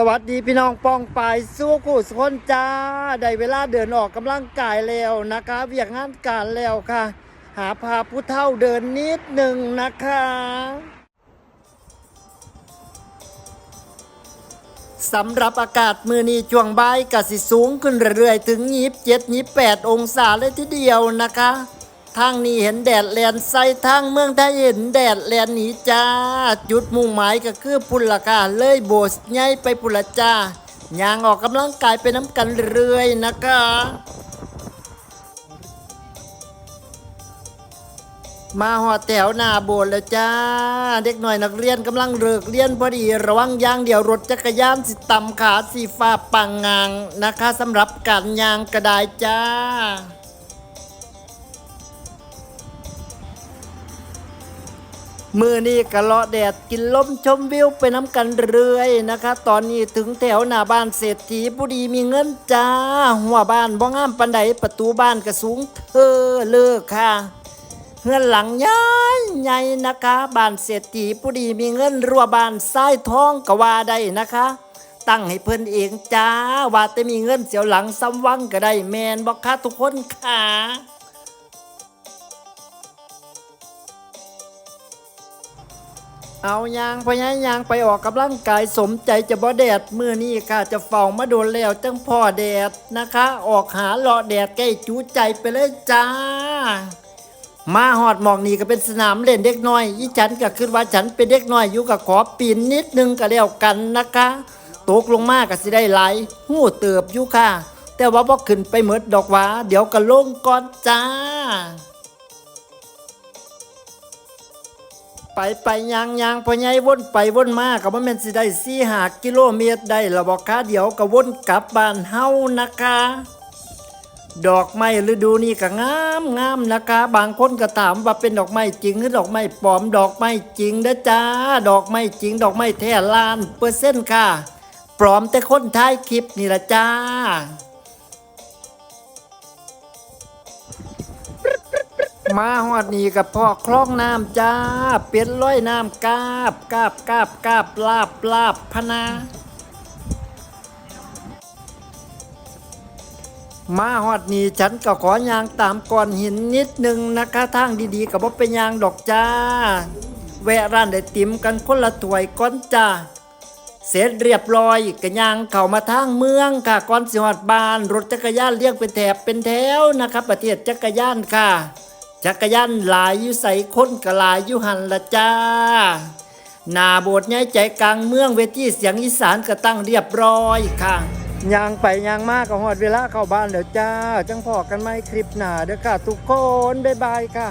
สวัสดีพี่น้องปองปายสู้คู่สุคนจ้า ได้เวลาเดินออกกำลังกายแล้วนะคะเวียกงานการแล้วค่ะ หาพาผู้เฒ่าเดินนิดหนึ่งนะคะ สำหรับอากาศมือนี้ช่วงบ่ายกสิสูงขึ้นเรื่อยๆ ถึงยีบเจ็ดยีบแปดองศาเลยทีเดียวนะคะ ทางนี้เห็นแดดแลนใส่ทางเมืองไทยเห็นแดดแลนหนีจ้า จุดมุ่งหมายก็คือพุนละค่ะเลยโบสใหญ่ไปพุนละจ้ายางออกกำลังกายไปน้ำกันเรื่อยนะคะมาหอดแถวหน้าโบสถ์แล้วจ้า เด็กหน่อยนักเรียนกำลังเลิกเรียนพอดี ระวังยางเดียวรถจักรยานสิต่ำขาสีฟ้าปังงางนะคะสำหรับการยางกระไดจ้า มือนี้กะเลาะแดดกินลมชมวิวไปน้ำกันเรื่อยนะคะ ตอนนี้ถึงแถวหน้าบ้านเศรษฐีผู้ดีมีเงินจ้า หัวบ้านบ้องามปันไดประตูบ้านกระสูงเธอเลิกค่ะเฮือนหลังใหญ่ใหญ่นะคะบ้านเศรษฐีผู้ดีมีเงินรัวบ้านทรายทองกว่าได้นะคะ ตั้งให้เพิ่นเองจ้าว่าแต่มีเงินเสียวหลังซ้ำวังก็ได้แมนบอกค่ะทุกคนค่ะ เอายางพยายางไปออกกำลังกายสมใจจะบ่แดดเมื่อนี้ค่ะจะเฝ้ามาโดนแล้วจังพ่อแดดนะคะ ออกหาเลาะแดดใกล้จูใจไปเลยจ้า มาหอดหมอกนี่ก็เป็นสนามเล่นเด็กน้อยอีฉันก็คิดว่าฉันเป็นเด็กน้อยอยู่กับขอปีนนิดนึงก็แล้วกันนะคะตกลงมาก็สิได้ไหลหู้เติบอยู่ค่ะ แต่ว่าบ่ขึ้นไปเหมือดดอกว่า เดี๋ยวก็ลงก่อนจ้า ไปไปยางยางพอใหญ่วนไปวนมาก็บ่แม่นสิได้สี่หากิโลเมตรได้ละบอกค่ะเดี๋ยวก็วนกลับบ้านเฮานะคะ ดอกไม้ฤดูนี้ก็งามงามนะคะ บางคนก็ถามว่าเป็นดอกไม้จริงหรือดอกไม้ปลอมดอกไม้จริงนะจ้าดอกไม้จริง ดอกไม้แท้ล้านเปอร์เซ็นต์ค่ะ ปลอมแต่คนท้ายคลิปนี่ละจ้า มาหอดนี่กับพ่อคล้องน้ำจ้า เป็นร้อยน้ำกาบกาบกาบกาบลาบลาบพนา มาฮอดนี่ฉันก็ขอยางตามก่อนหินนิดนึงนะคะทางดีๆกับว่าเป็นยางดอกจ้า แวะร้านไอติมกันคนละถ้วยก้อนจ้าเสร็จเรียบร้อยกระยางเข้ามาทางเมืองค่ะก่อนสิฮอดบาน รถจักรยานเรียงเป็นแถบเป็นแถวนะครับ ประเทศจักรยานค่ะ จักรยานหลายอยู่ใส่คนก็หลายอยู่หันละจ้าหนาโบสถ์ใหญ่ใจกลางเมืองเวทีเสียงอีสานก็ตั้งเรียบร้อยค่ะยางไปยางมากก็หอดเวลาเข้าบ้านเดี๋ยวจ้า จังพอกันไหมคลิปหนาเด้อค่ะ ทุกคน บ๊ายบายค่ะ